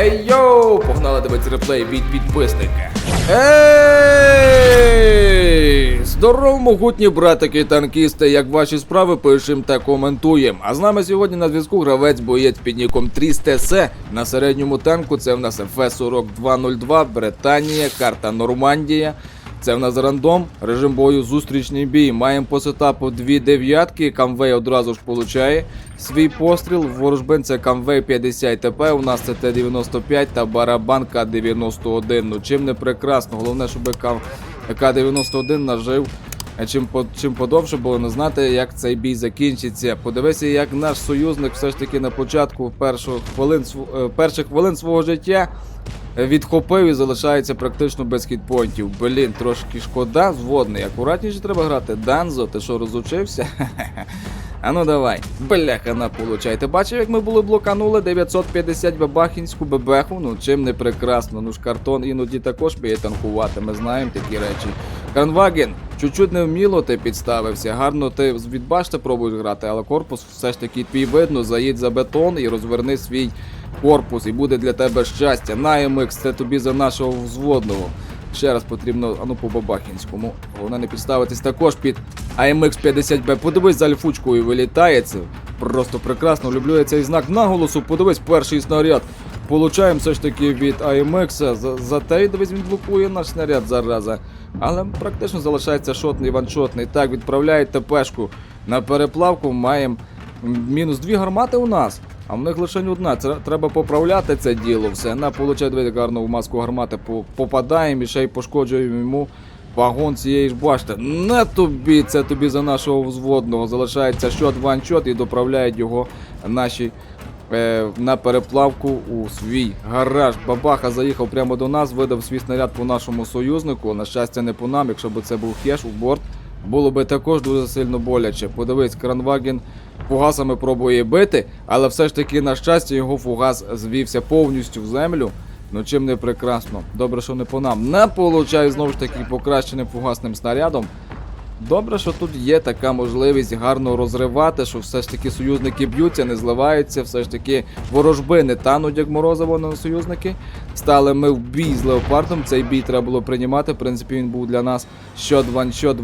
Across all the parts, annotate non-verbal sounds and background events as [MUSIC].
Ей йоу! Погнали дивитися реплей від підписника. Ей! Здоров, могутні братики танкісти, як ваші справи пишемо та коментуємо. А з нами сьогодні на зв'язку гравець боєць під ніком 300 с На середньому танку це в нас ФС-4202, Британія, карта Нормандія. Це в нас рандом, режим бою, зустрічний бій. Маємо по сетапу дві дев'ятки. Камвей одразу ж получає свій постріл. Ворожбин це Камвей 50 ТП. У нас це Т-95 та барабан К-91. Ну чим не прекрасно. Головне, щоб К- К-91 нажив. Е, Чим, по- чим подовше було не знати, як цей бій закінчиться. Подивися, як наш союзник все ж таки на початку перших хвилин, е, перших хвилин свого життя відхопив і залишається практично без хітпойнтів. Блін, трошки шкода, зводний. Акуратніше треба грати. Данзо, ти що розучився? [LAUGHS] А ну давай, бляха на получай. Ти бачив, як ми були блоканули 950 бабахінську бебеху? Ну чим не прекрасно. Ну ж картон іноді також вміє танкувати, ми знаємо такі речі. Кранваген, чуть-чуть невміло ти підставився. Гарно ти від башти пробуєш грати, але корпус все ж таки твій видно, заїдь за бетон і розверни свій корпус, і буде для тебе щастя. На MX, це тобі за нашого взводного. Ще раз потрібно, а ну по бабахінському. Головне не підставитись також під AMX 50B. Подивись за альфучкою вилітає це. Просто прекрасно. Люблю я цей знак наголосу. Подивись перший снаряд. Получаємо все ж таки від AMX. За, за те, дивись, він блокує наш снаряд зараза. Але практично залишається шотний ваншотний. Так, відправляють ТПшку на переплавку. Маємо мінус дві гармати у нас. А в них лише одна. Це треба поправляти це діло все. На получає дві гарно в маску гармати по- попадаємо і ще й пошкоджуємо йому вагон цієї ж башти. Не тобі, це тобі за нашого взводного. Залишається шот ваншот і доправляють його наші е, на переплавку у свій гараж. Бабаха заїхав прямо до нас, видав свій снаряд по нашому союзнику. На щастя, не по нам, якщо б це був хеш у борт. Було би також дуже сильно боляче. Подивись, Кранваген фугасами пробує бити, але все ж таки, на щастя, його фугас звівся повністю в землю. Ну чим не прекрасно. Добре, що не по нам. Не получаю знову ж таки покращеним фугасним снарядом. Добре, що тут є така можливість гарно розривати, що все ж таки союзники б'ються, не зливаються, все ж таки ворожби не тануть, як морозиво на союзники. Стали ми в бій з леопардом. Цей бій треба було приймати. В принципі, він був для нас щот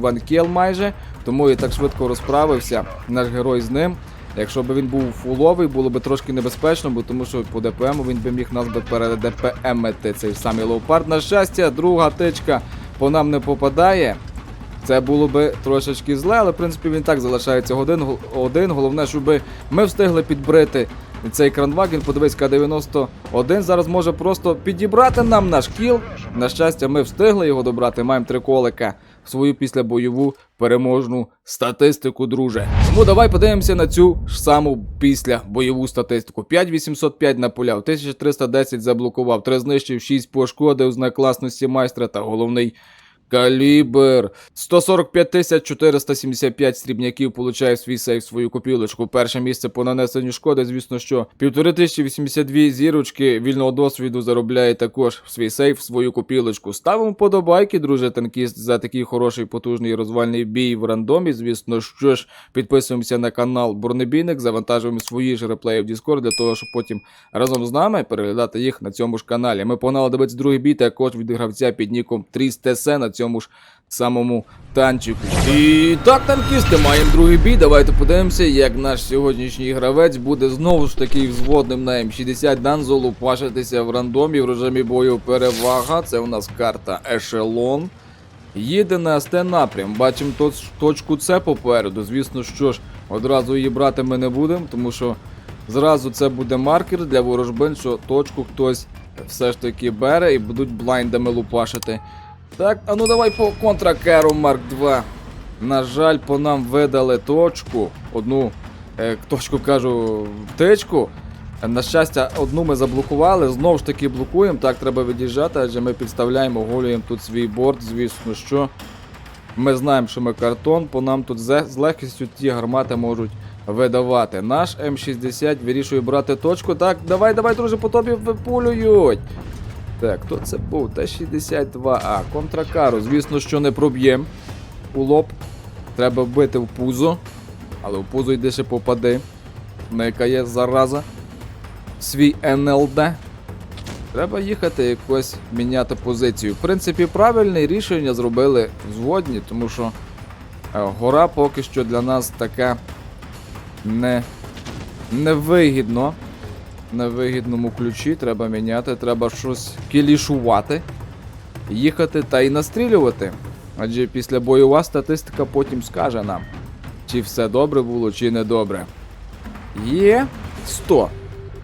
ван кіл майже. Тому і так швидко розправився наш герой з ним. Якщо б він був фуловий, було б трошки небезпечно, бо тому що по ДПМу він би міг нас би перед ДПМити цей самий леопард. На щастя, друга тичка по нам не попадає. Це було би трошечки зле, але в принципі він так залишається один. один. Головне, щоб ми встигли підбрити цей кранваген. Подивись, К-91 зараз може просто підібрати нам наш кіл. На щастя, ми встигли його добрати. Маємо три колика свою післябойову переможну статистику, друже. Тому давай подивимося на цю ж саму після бойову статистику. 5805 наполяв, 1310 заблокував, 3 знищив, 6 пошкодив, знак класності майстра та головний Калібр 145 475 стрібняків получає свій сейф свою копілочку. Перше місце по нанесенню шкоди. Звісно, що 1582 зірочки вільного досвіду заробляє також в свій сейф свою копілочку. Ставимо подобайки, друже танкіст, за такий хороший потужний розвальний бій в рандомі. Звісно, що ж підписуємося на канал Бурнебійник, завантажуємо свої ж реплеї в Discord для того, щоб потім разом з нами переглядати їх на цьому ж каналі. Ми погнали дивитися другий бій, також від гравця під ніком 300 с на цьому ж самому танчику. І так, танкісти, маємо другий бій. Давайте подивимося, як наш сьогоднішній гравець буде знову ж таки взводним на М60 Данзолу пашитися в рандомі в режимі бою перевага. Це у нас карта Ешелон. Їде на СТ напрям. Бачимо точку С попереду. Звісно, що ж, одразу її брати ми не будемо, тому що зразу це буде маркер для ворожбин, що точку хтось все ж таки бере і будуть блайндами лупашити. Так, а ну давай по контракеру Марк 2. На жаль, по нам видали точку. Одну е, точку кажу, втечку. На щастя, одну ми заблокували, знову ж таки блокуємо. Так треба від'їжджати, адже ми підставляємо, оголюємо тут свій борт, звісно, що. Ми знаємо, що ми картон, по нам тут з легкістю ті гармати можуть видавати. Наш М60 вирішує брати точку. Так, давай, давай, друже, по тобі випулюють. Так, хто це був? Т-62А. Контракару. Звісно, що не проб'єм. У лоб. Треба вбити в пузо. Але в пузо йди ще попади. На зараза. Свій НЛД. Треба їхати якось міняти позицію. В принципі, правильне рішення зробили взводні, тому що е, гора поки що для нас така не, невигідно. В невигідному ключі треба міняти, треба щось кілішувати, їхати та й настрілювати. Адже після бойова статистика потім скаже нам, чи все добре було, чи не добре. Є 100.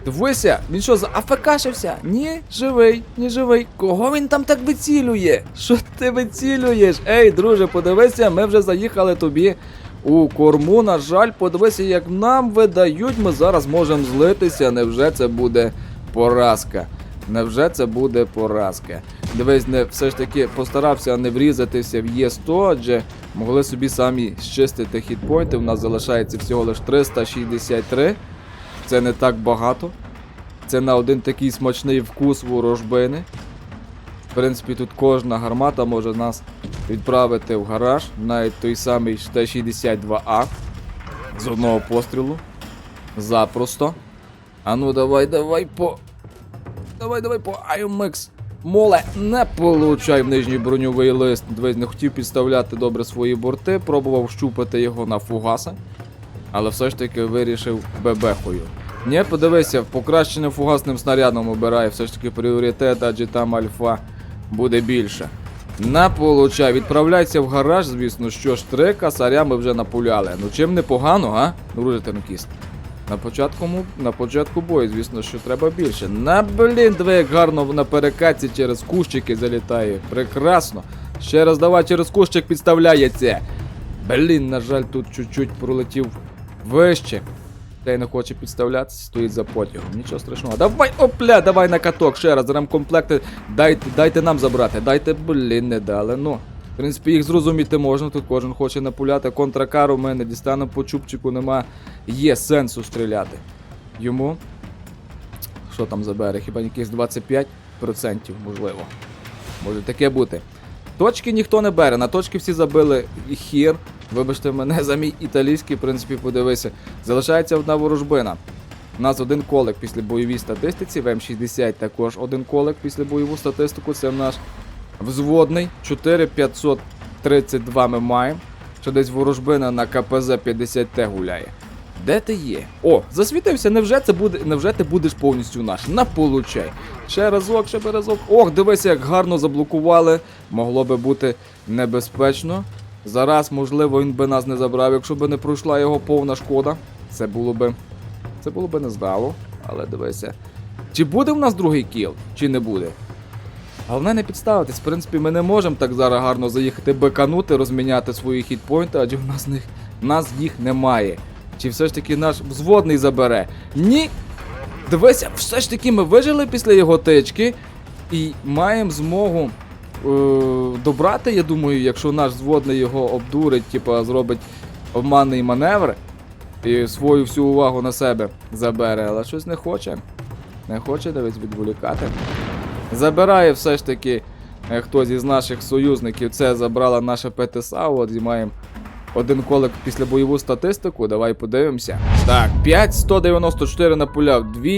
Дивися, він що, за афекашився? Ні, живий, ні живий. Кого він там так вицілює? Що ти вицілюєш? Ей, друже, подивися, ми вже заїхали тобі у корму. На жаль, подивися, як нам видають, ми зараз можемо злитися. Невже це буде поразка? Невже це буде поразка? Дивись, не все ж таки постарався не врізатися в Є100, адже могли собі самі щистити хітпойнти. У нас залишається всього лише 363. Це не так багато. Це на один такий смачний вкус ворожбини. В принципі, тут кожна гармата може нас відправити в гараж, навіть той самий Т-62А з одного пострілу. Запросто. А ну давай, давай по. Давай, давай по Аймекс. Моле, не получай в нижній броньовий лист. Дивись, не хотів підставляти добре свої борти, пробував щупати його на фугаса, але все ж таки вирішив бебехою. Ні, подивися, покращеним фугасним снарядом обирає все ж таки пріоритет, адже там альфа буде більше. На получай, відправляйся в гараж, звісно, що ж три касаря ми вже напуляли. Ну чим непогано, а? Друже танкіст. На початку, на початку бою, звісно, що треба більше. На блін, диви, як гарно на перекатці через кущики залітає. Прекрасно. Ще раз давай через кущик підставляється. Блін, на жаль, тут чуть-чуть пролетів вище. Та й не хоче підставлятися, стоїть за потягом. Нічого страшного. Давай, опля, давай на каток ще раз. Ремкомплекти дайте, дайте нам забрати. Дайте, блін, не дали. Ну. В принципі, їх зрозуміти можна, тут кожен хоче напуляти. Контракару ми не дістанемо по чубчику, нема. Є сенсу стріляти. Йому. Що там забере? Хіба якихось 25% можливо. Може таке бути. Точки ніхто не бере, на точки всі забили хір. Вибачте мене за мій італійський, в принципі, подивися. Залишається одна ворожбина. У нас один колик після бойовій статистиці, в М60 також один колик після бойову статистику. Це наш взводний. 4532 ми маємо. Що десь ворожбина на КПЗ 50Т гуляє. Де ти є? О, засвітився, невже це буде, невже ти будеш повністю наш? На получай. Ще разок, ще разок. Ох, дивися, як гарно заблокували. Могло би бути небезпечно. Зараз, можливо, він би нас не забрав, якщо би не пройшла його повна шкода. Це було би. Це було би нездало. Але дивися. Чи буде в нас другий кіл, чи не буде? Головне не підставитись. В принципі, ми не можемо так зараз гарно заїхати беканути, розміняти свої хітпойнти, адже в нас, них, нас їх немає. Чи все ж таки наш взводний забере? Ні. Дивися, все ж таки ми вижили після його тички і маємо змогу е, добрати, я думаю, якщо наш зводний його обдурить, типа зробить обманний маневр і свою всю увагу на себе забере, але щось не хоче. Не хоче дивись відволікати. Забирає все ж таки е, хтось із наших союзників. Це забрала наша ПТСА. От і маємо один колик після бойову статистику. Давай подивимося. Так, 5, 194 напуляв, 2,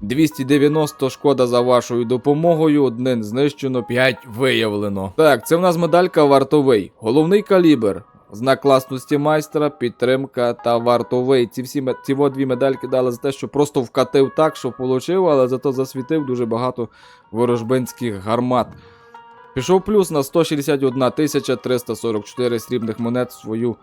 290 шкода за вашою допомогою. Один знищено, 5 виявлено. Так, це в нас медалька вартовий. Головний калібр. Знак класності майстра, підтримка та вартовий. Ці всі ці дві медальки дали за те, що просто вкатив так, що получив, але зато засвітив дуже багато ворожбинських гармат. Пішов плюс на 161 344 срібних монет в свою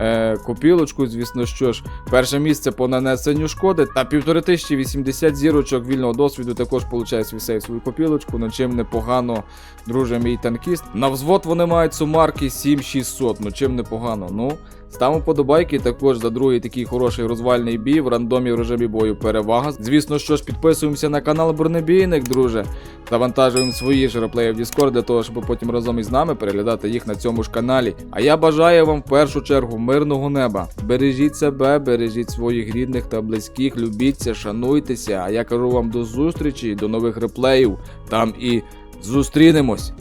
е, копілочку. Звісно, що ж, перше місце по нанесенню шкоди та 1580 зірочок вільного досвіду також получає свій свою копілочку. Ну чим непогано, друже мій танкіст. На взвод вони мають сумарки 7600. Ну чим непогано. Ну, ставимо подобайки також за другий такий хороший розвальний бій в рандомі в режимі бою перевага. Звісно, що ж, підписуємося на канал Бронебійник, друже. Завантажуємо свої ж реплеї в Discord для того, щоб потім разом із нами переглядати їх на цьому ж каналі. А я бажаю вам в першу чергу мирного неба. Бережіть себе, бережіть своїх рідних та близьких, любіться, шануйтеся. А я кажу вам до зустрічі, до нових реплеїв. Там і зустрінемось.